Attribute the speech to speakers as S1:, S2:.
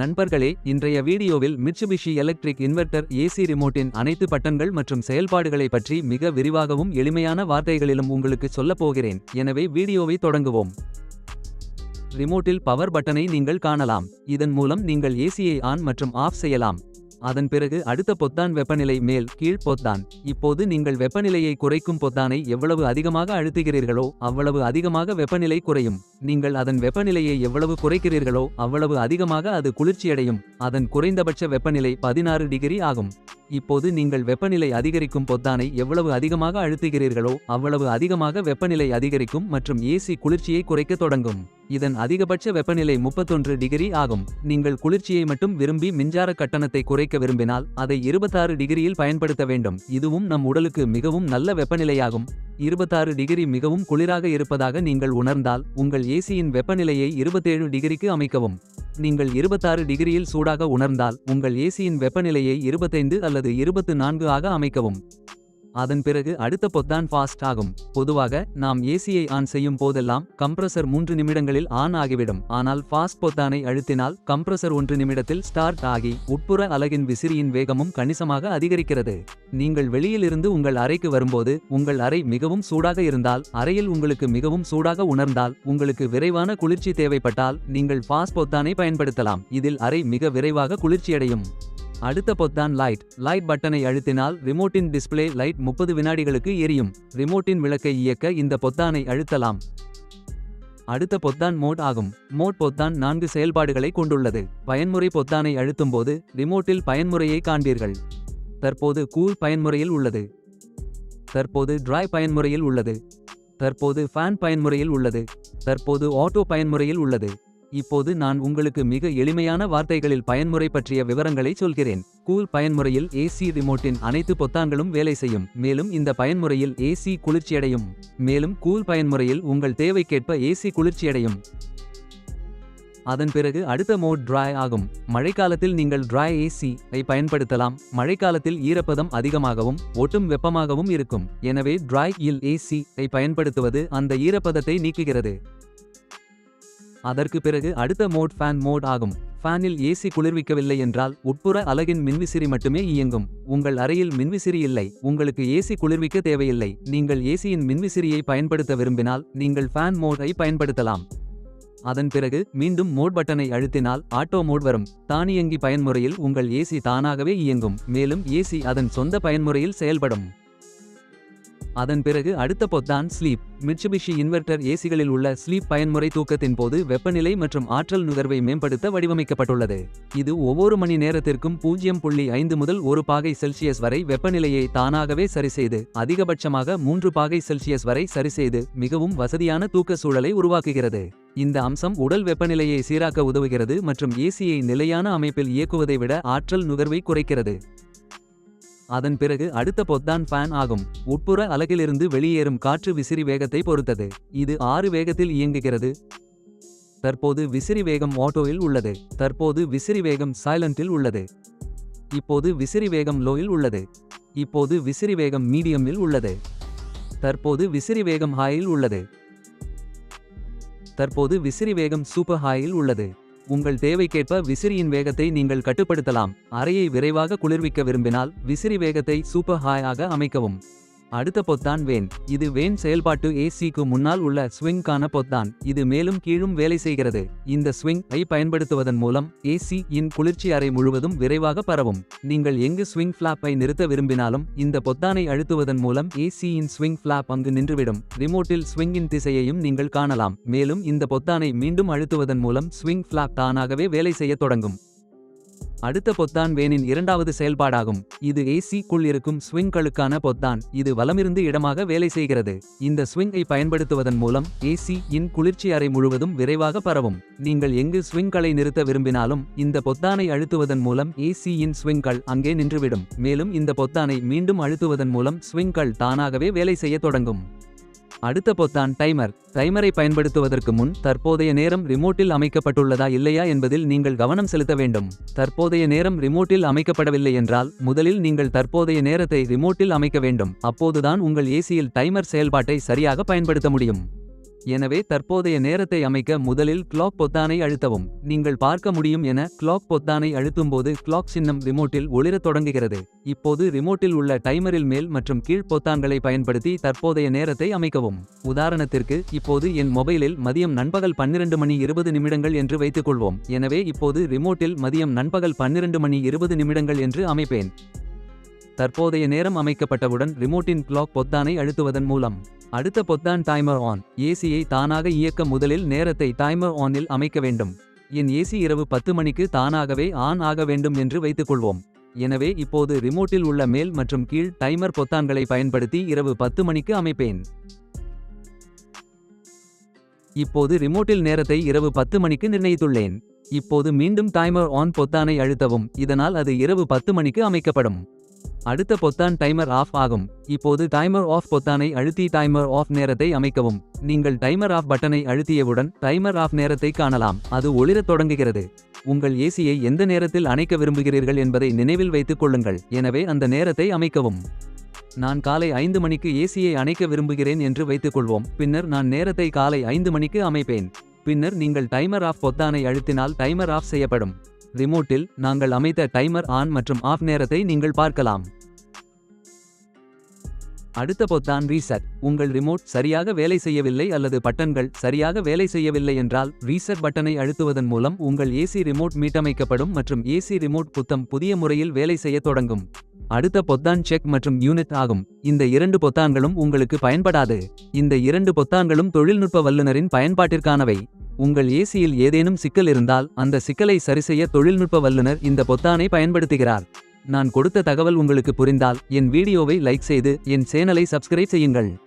S1: நண்பர்களே இன்றைய வீடியோவில் மிட்சுபிஷி எலக்ட்ரிக் இன்வெர்டர் ஏசி ரிமோட்டின் அனைத்து பட்டன்கள் மற்றும் செயல்பாடுகளை பற்றி மிக விரிவாகவும் எளிமையான வார்த்தைகளிலும் உங்களுக்கு சொல்லப் போகிறேன். எனவே வீடியோவை தொடங்குவோம். ரிமோட்டில் பவர் பட்டனை நீங்கள் காணலாம். இதன் மூலம் நீங்கள் ஏசியை ஆன் மற்றும் ஆஃப் செய்யலாம். அதன் பிறகு அடுத்த பொத்தான் வெப்பநிலை மேல் கீழ் பொத்தான். இப்போது நீங்கள் வெப்பநிலையை குறைக்கும் பொத்தானை எவ்வளவு அதிகமாக அழுத்துகிறீர்களோ அவ்வளவு அதிகமாக வெப்பநிலை குறையும். நீங்கள் அதன் வெப்பநிலையை எவ்வளவு குறைக்கிறீர்களோ அவ்வளவு அதிகமாக அது குளிர்ச்சியடையும். அதன் குறைந்தபட்ச வெப்பநிலை பதினாறு டிகிரி ஆகும். இப்போது நீங்கள் வெப்பநிலை அதிகரிக்கும் பொத்தானை எவ்வளவு அதிகமாக அழுத்துகிறீர்களோ அவ்வளவு அதிகமாக வெப்பநிலை அதிகரிக்கும் மற்றும் ஏசி குளிர்ச்சியை குறைக்கத் தொடங்கும். இதன் அதிகபட்ச வெப்பநிலை முப்பத்தொன்று டிகிரி ஆகும். நீங்கள் குளிர்ச்சியை மட்டும் விரும்பி மின்சார கட்டணத்தை குறைக்க விரும்பினால் அதை இருபத்தாறு டிகிரியில் பயன்படுத்த வேண்டும். இதுவும் நம் உடலுக்கு மிகவும் நல்ல வெப்பநிலையாகும். இருபத்தாறு டிகிரி மிகவும் குளிராக இருப்பதாக நீங்கள் உணர்ந்தால் உங்கள் ஏசியின் வெப்பநிலையை இருபத்தேழு டிகிரிக்கு அமைக்கவும். நீங்கள் இருபத்தாறு டிகிரியில் சூடாக உணர்ந்தால் உங்கள் ஏசியின் வெப்பநிலையை இருபத்தைந்து அல்லது இருபத்து நான்கு ஆக அமைக்கவும். அதன் பிறகு அடுத்த பொத்தான் ஃபாஸ்ட் ஆகும். பொதுவாக நாம் ஏசியை ஆன் செய்யும் போதெல்லாம் கம்ப்ரசர் மூன்று நிமிடங்களில் ஆன் ஆகிவிடும். ஆனால் ஃபாஸ்ட் பொத்தானை அழுத்தினால் கம்ப்ரசர் ஒன்று நிமிடத்தில் ஸ்டார்ட் ஆகி உட்புற அலகின் விசிறியின் வேகமும் கணிசமாக அதிகரிக்கிறது. நீங்கள் வெளியிலிருந்து உங்கள் அறைக்கு வரும்போது உங்கள் அறை மிகவும் சூடாக இருந்தால் அறையில் உங்களுக்கு மிகவும் சூடாக உணர்ந்தால் உங்களுக்கு விரைவான குளிர்ச்சி தேவைப்பட்டால் நீங்கள் ஃபாஸ்ட் பொத்தானை பயன்படுத்தலாம். இதில் அறை மிக விரைவாக குளிர்ச்சியடையும். அடுத்த பொத்தான் லைட் லைட் பட்டனை அழுத்தினால் ரிமோட்டின் டிஸ்ப்ளே லைட் முப்பது வினாடிகளுக்கு எரியும். ரிமோட்டின் விளக்கை இயக்க இந்த பொத்தானை அழுத்தலாம். அடுத்த பொத்தான் மோட் ஆகும். மோட் பொத்தான் நான்கு செயல்பாடுகளை கொண்டுள்ளது. பயன்முறை பொத்தானை அழுத்தும்போது ரிமோட்டில் பயன்முறையை காண்பீர்கள். தற்போது கூல் பயன்முறையில் உள்ளது. தற்போது ட்ரை பயன்முறையில் உள்ளது. தற்போது ஃபேன் பயன்முறையில் உள்ளது. தற்போது ஆட்டோ பயன்முறையில் உள்ளது. இப்போது நான் உங்களுக்கு மிக எளிமையான வார்த்தைகளில் பயன்முறை பற்றிய விவரங்களை சொல்கிறேன். கூல் பயன்முறையில் ஏசி ரிமோட்டின் அனைத்து பொத்தான்களும் வேலை செய்யும். மேலும் இந்த பயன்முறையில் ஏசி குளிர்ச்சியடையும். மேலும் கூல் பயன்முறையில் உங்கள் தேவைக்கேற்ப ஏசி குளிர்ச்சியடையும். அதன் பிறகு அடுத்த மோட் ட்ராய் ஆகும். மழைக்காலத்தில் நீங்கள் ட்ராய் ஏசி ஐ பயன்படுத்தலாம். மழைக்காலத்தில் ஈரப்பதம் அதிகமாகவும் ஒட்டும் வெப்பமாகவும் இருக்கும். எனவே ட்ராய் இல் ஏசி ஐ பயன்படுத்துவது அந்த ஈரப்பதத்தை நீக்குகிறது. அதற்கு பிறகு அடுத்த மோட் ஃபேன் மோட் ஆகும். ஃபேனில் ஏசி குளிர்விக்கவில்லை என்றால் உட்புற அலகின் மின்விசிறி மட்டுமே இயங்கும். உங்கள் அறையில் மின்விசிறி இல்லை. உங்களுக்கு ஏசி குளிர்விக்க தேவையில்லை. நீங்கள் ஏசியின் மின்விசிறியை பயன்படுத்த விரும்பினால் நீங்கள் ஃபேன் மோடை பயன்படுத்தலாம். அதன் பிறகு மீண்டும் மோட் பட்டனை அழுத்தினால் ஆட்டோ மோட் வரும். தானியங்கி பயன்முறையில் உங்கள் ஏசி தானாகவே இயங்கும். மேலும் ஏசி அதன் சொந்த பயன்முறையில் செயல்படும். அதன் பிறகு அடுத்த பொத்தான் ஸ்லீப் மிட்சுபிஷி இன்வெர்டர் ஏசிகளில் உள்ள ஸ்லீப் பயன்முறை தூக்கத்தின் போது வெப்பநிலை மற்றும் ஆற்றல் நுகர்வை மேம்படுத்த வடிவமைக்கப்பட்டுள்ளது. இது ஒவ்வொரு மணி நேரத்திற்கும் பூஜ்ஜியம் புள்ளி ஐந்து முதல் ஒரு பாகை செல்சியஸ் வரை வெப்பநிலையை தானாகவே சரிசெய்து அதிகபட்சமாக மூன்று பாகை செல்சியஸ் வரை சரிசெய்து மிகவும் வசதியான தூக்க சூழலை உருவாக்குகிறது. இந்த அம்சம் உடல் வெப்பநிலையை சீராக்க உதவுகிறது மற்றும் ஏசியை நிலையான அமைப்பில் இயக்குவதை விட ஆற்றல் நுகர்வை குறைக்கிறது. அதன் பிறகு அடுத்த பொத்தான் ஃபேன் ஆகும். உட்புற அலகிலிருந்து வெளியேறும் காற்று விசிறி வேகத்தை பொறுத்தது. இது ஆறு வேகத்தில் இயங்குகிறது. தற்போது விசிறி வேகம் ஆட்டோவில் உள்ளது. தற்போது விசிறி வேகம் சைலண்டில் உள்ளது. இப்போது விசிறி வேகம் லோயில் உள்ளது. இப்போது விசிறி வேகம் மீடியமில் உள்ளது. தற்போது விசிறி வேகம் ஹாயில் உள்ளது. தற்போது விசிறி வேகம் சூப்பர் ஹாயில் உள்ளது. உங்கள் தேவைக்கேற்ப விசிறியின் வேகத்தை நீங்கள் கட்டுப்படுத்தலாம். அறையை விரைவாக குளிர்விக்க விரும்பினால் விசிறி வேகத்தை சூப்பர் ஹாய் ஆக அமைக்கவும். அடுத்த பொத்தான் வேன். இது வேன் செயல்பாட்டு ஏசிக்கு முன்னால் உள்ள ஸ்விங்கான பொத்தான். இது மேலும் கீழும் வேலை செய்கிறது. இந்த ஸ்விங் ஐ பயன்படுத்துவதன் மூலம் ஏசி இன் குளிர்ச்சி அறை முழுவதும் விரைவாக பரவும். நீங்கள் எங்கு ஸ்விங் ஃபிளாப்பை நிறுத்த விரும்பினாலும் இந்த பொத்தானை அழுத்துவதன் மூலம் ஏசி இன் ஸ்விங் ஃபிளாப் அங்கு நின்றுவிடும். ரிமோட்டில் ஸ்விங்கின் திசையையும் நீங்கள் காணலாம். மேலும் இந்த பொத்தானை மீண்டும் அழுத்துவதன் மூலம் ஸ்விங் ஃபிளாப் தானாகவே வேலை செய்யத் தொடங்கும். அடுத்த பொத்தான் வேனின் இரண்டாவது செயல்பாடாகும். இது ஏசி குள் இருக்கும் ஸ்விங்களுக்கான பொத்தான். இது வலமிருந்து இடமாக வேலை செய்கிறது. இந்த ஸ்விங்கை பயன்படுத்துவதன் மூலம் ஏசி இன் குளிர்ச்சி அறை முழுவதும் விரைவாக பரவும். நீங்கள் எங்கு ஸ்விங்களை நிறுத்த விரும்பினாலும் இந்த பொத்தானை அழுத்துவதன் மூலம் ஏசி இன் ஸ்விங்கள் அங்கே நின்றுவிடும். மேலும் இந்த பொத்தானை மீண்டும் அழுத்துவதன் மூலம் ஸ்விங்கள் தானாகவே வேலை செய்யத் தொடங்கும். அடுத்த பொத்தான் டைமர். டைமரை பயன்படுத்துவதற்கு முன் தற்போதைய நேரம் ரிமோட்டில் அமைக்கப்பட்டுள்ளதா இல்லையா என்பதில் நீங்கள் கவனம் செலுத்த வேண்டும். தற்போதைய நேரம் ரிமோட்டில் அமைக்கப்படவில்லை என்றால் முதலில் நீங்கள் தற்போதைய நேரத்தை ரிமோட்டில் அமைக்க வேண்டும். அப்போதுதான் உங்கள் ஏசியில் டைமர் செயல்பாட்டை சரியாக பயன்படுத்த முடியும். எனவே தற்போதைய நேரத்தை அமைக்க முதலில் கிளாக் பொத்தானை அழுத்தவும். நீங்கள் பார்க்க முடியும் என கிளாக் பொத்தானை அழுத்தும்போது கிளாக் சின்னம் ரிமோட்டில் ஒளிரத் தொடங்குகிறது. இப்போது ரிமோட்டில் உள்ள டைமரில் மேல் மற்றும் கீழ் பொத்தான்களை பயன்படுத்தி தற்போதைய நேரத்தை அமைக்கவும். உதாரணத்திற்கு இப்போது என் மொபைலில் மதியம் நண்பகல் பன்னிரண்டு மணி இருபது நிமிடங்கள் என்று வைத்துக்கொள்வோம். எனவே இப்போது ரிமோட்டில் மதியம் நண்பகல் பன்னிரண்டு மணி இருபது நிமிடங்கள் என்று அமைப்பேன். தற்போதைய நேரம் அமைக்கப்பட்டவுடன் ரிமோட்டின் கிளாக் பொத்தானை அழுத்துவதன் மூலம். அடுத்த பொத்தான் டைமர் ஆன் ஏசியை தானாக இயக்க முதலில் நேரத்தை டைமர் ஆனில் அமைக்க வேண்டும். என் ஏசி இரவு பத்து மணிக்கு தானாகவே ஆன் ஆக வேண்டும் என்று வைத்துக்கொள்வோம். எனவே இப்போது ரிமோட்டில் உள்ள மேல் மற்றும் கீழ் டைமர் பொத்தான்களை பயன்படுத்தி இரவு பத்து மணிக்கு அமைப்பேன். இப்போது ரிமோட்டில் நேரத்தை இரவு பத்து மணிக்கு நிர்ணயித்துள்ளேன். இப்போது மீண்டும் டைமர் ஆன் பொத்தானை அழுத்தவும். இதனால் அது இரவு பத்து மணிக்கு அமைக்கப்படும். அடுத்த பொத்தான் டைமர் ஆஃப் ஆகும். இப்போது டைமர் ஆஃப் பொத்தானை அழுத்தி டைமர் ஆஃப் நேரத்தை அமைக்கவும். நீங்கள் டைமர் ஆஃப் பட்டனை அழுத்தியவுடன் டைமர் ஆஃப் நேரத்தை காணலாம். அது ஒளிரத் தொடங்குகிறது. உங்கள் ஏசியை எந்த நேரத்தில் அணைக்க விரும்புகிறீர்கள் என்பதை நினைவில் வைத்துக் கொள்ளுங்கள். எனவே அந்த நேரத்தை அமைக்கவும். நான் காலை ஐந்து மணிக்கு ஏசியை அணைக்க விரும்புகிறேன் என்று வைத்துக்கொள்வோம் பின்னர் நான் நேரத்தை காலை ஐந்து மணிக்கு அமைப்பேன். பின்னர் நீங்கள் டைமர் ஆஃப் பொத்தானை அழுத்தினால் டைமர் ஆஃப் செய்யப்படும். ரிமோட்டில் நாங்கள் அமைத்த டைமர் ஆன் மற்றும் ஆஃப் நேரத்தை நீங்கள் பார்க்கலாம். அடுத்த பொத்தான் ரீசெட் உங்கள் ரிமோட் சரியாக வேலை செய்யவில்லை அல்லது பட்டன்கள் சரியாக வேலை செய்யவில்லை என்றால் ரீசெட் பட்டனை அழுத்துவதன் மூலம் உங்கள் ஏசி ரிமோட் மீட்டமைக்கப்படும் மற்றும் ஏசி ரிமோட் புத்தம் புதிய முறையில் வேலை செய்யத் தொடங்கும். அடுத்த பொத்தான் செக் மற்றும் யூனிட் ஆகும். இந்த இரண்டு பொத்தான்களும் உங்களுக்கு பயன்படாது. இந்த இரண்டு பொத்தான்களும் தொழில்நுட்ப வல்லுநரின் பயன்பாட்டிற்கானவை. உங்கள் ஏசியில் ஏதேனும் சிக்கல் இருந்தால் அந்த சிக்கலை சரிசெய்ய தொழில்நுட்ப வல்லுநர் இந்த பொத்தானை பயன்படுத்துகிறார். நான் கொடுத்த தகவல் உங்களுக்கு புரிந்தால் என் வீடியோவை லைக் செய்து என் சேனலை சப்ஸ்கிரைப் செய்யுங்கள்.